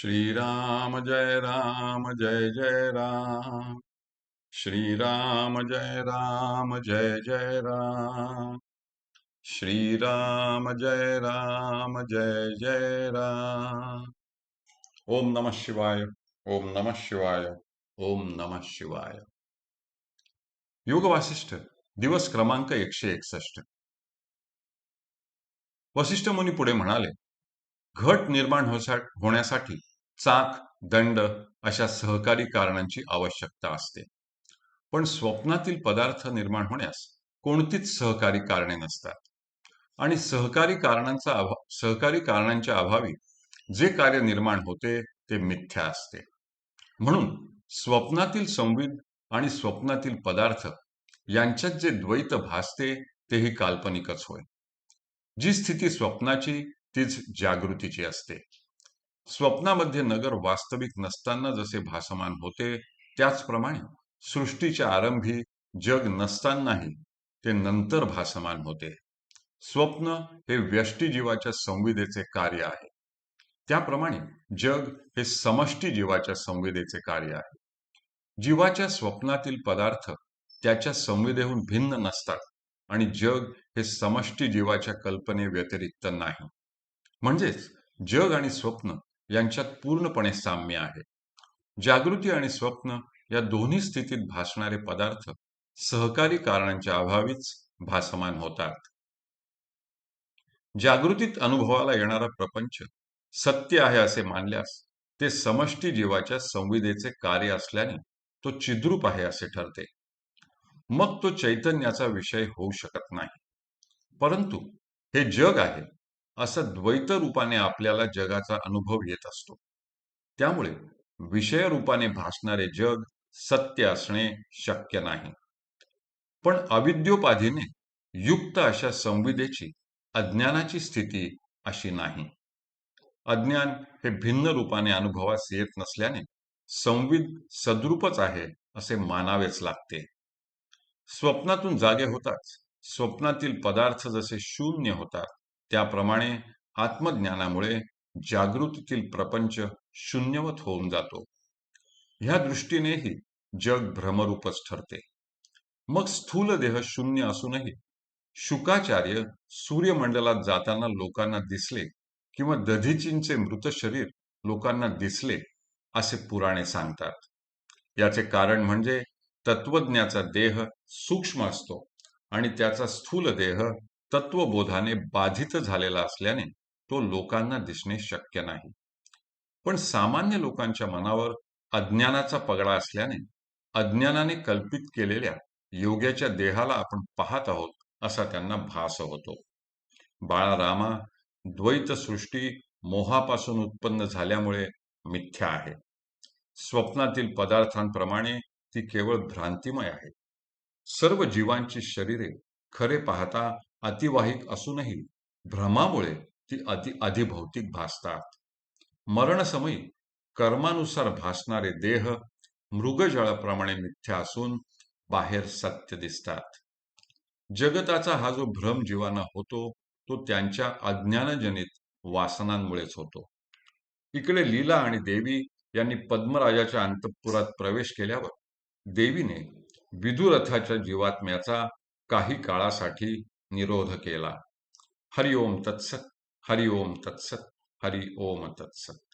श्रीराम जय राम जय जय राम। श्रीराम जय राम जय जय राम। श्रीराम जय राम जय जय राम। ओम नमः शिवाय ओम नमः शिवाय ओम नमः शिवाय। योग वासिष्ठ दिवस क्रमांक एकशे एकसष्ट। वसिष्ठ मुनी पुढे म्हणाले घट निर्माण होसा- होण्यासाठी चाक दंड अशा सहकारी कारणांची आवश्यकता असते. पण स्वप्नातील पदार्थ निर्माण होण्यास कोणतीच सहकारी कारणे नसतात. आणि सहकारी कारणांचा अभाव सहकारी कारणांच्या अभावी जे कार्य निर्माण होते ते मिथ्या असते. म्हणून स्वप्नातील संविध आणि स्वप्नातील पदार्थ यांच्यात जे द्वैत भासते तेही काल्पनिकच होय. जी स्थिती स्वप्नाची तीच जागृतीची असते. स्वप्नामध्ये नगर वास्तविक नसताना जसे भासमान होते त्याचप्रमाणे सृष्टीच्या आरंभी जग नसतानाही ते नंतर भासमान होते. स्वप्न हे व्यष्टिजीवाच्या संविदेचे कार्य आहे. त्याप्रमाणे जग हे समष्टी जीवाच्या संविदेचे कार्य आहे. जीवाच्या स्वप्नातील पदार्थ त्याच्या संविदेहून भिन्न नसतात आणि जग हे समष्टी जीवाच्या कल्पने व्यतिरिक्त नाही. म्हणजेच जग आणि स्वप्न यांच्यात पूर्णपणे साम्य आहे. जागृती आणि स्वप्न या दोन्ही स्थितीत भासणारे पदार्थ सहकारी कारणांच्या अभावीच भासमान होतात. जागृतीत अनुभवाला येणारा प्रपंच सत्य आहे असे मानल्यास ते समष्टी जीवाच्या संविदेचे कार्य असल्याने तो चिद्रूप आहे असे ठरते. मग तो चैतन्याचा विषय होऊ शकत नाही. परंतु हे जग आहे. असं द्वैत रूपाने आपल्याला जगाचा अनुभव येत असतो. त्यामुळे विषय रूपाने भासणारे जग सत्य असणे शक्य नाही. पण अविद्योपाधीने युक्त अशा संविदेची अज्ञानाची स्थिती अशी नाही. अज्ञान हे भिन्न रूपाने अनुभवास येत नसल्याने संविद सद्रूपच आहे असे मानावेच लागते. स्वप्नातून जागे होताच स्वप्नातील पदार्थ जसे शून्य होतात त्याप्रमाणे आत्मज्ञानामुळे जागृतीतील प्रपंच शून्यवत होऊन जातो. ह्या दृष्टीनेही जग भ्रमरूपच ठरते. मग स्थूल देह शून्य असूनही शुकाचार्य सूर्यमंडलात जाताना लोकांना दिसले किंवा दधीचींचे मृत शरीर लोकांना दिसले असे पुराणे सांगतात. याचे कारण म्हणजे तत्वज्ञाचा देह सूक्ष्म असतो आणि त्याचा स्थूल देह तत्वबोधाने बाधित झालेला असल्याने तो लोकांना दिसणे शक्य नाही. पण सामान्य लोकांच्या मनावर अज्ञानाचा पगडा असल्याने अज्ञानाने कल्पित केलेल्या योग्याच्या देहाला आपण पाहत आहोत असा त्यांना भास होतो. बाळारामा द्वैत सृष्टी मोहापासून उत्पन्न झाल्यामुळे मिथ्या आहे. स्वप्नातील पदार्थांप्रमाणे ती केवळ भ्रांतिमय आहे. सर्व जीवांची शरीरे खरे पाहता अतिवाहिक असूनही भ्रमामुळे ती अति अधिभौतिक भासतात. मरणसमयी कर्मानुसार भासणारे देह मृगजळाप्रमाणे मिथ्या असून बाहेर सत्य दिसतात. जगताचा हा जो भ्रम जीवांना होतो तो त्यांच्या अज्ञानजनित वासनांमुळेच होतो. इकडे लीला आणि देवी यांनी पद्मराजाच्या अंतपुरात प्रवेश केल्यावर देवीने विदुरथाच्या जीवात्म्याचा काही काळासाठी निरोध केला. हरिओम तत्सत हरिओम तत्सत हरि ओम तत्सत.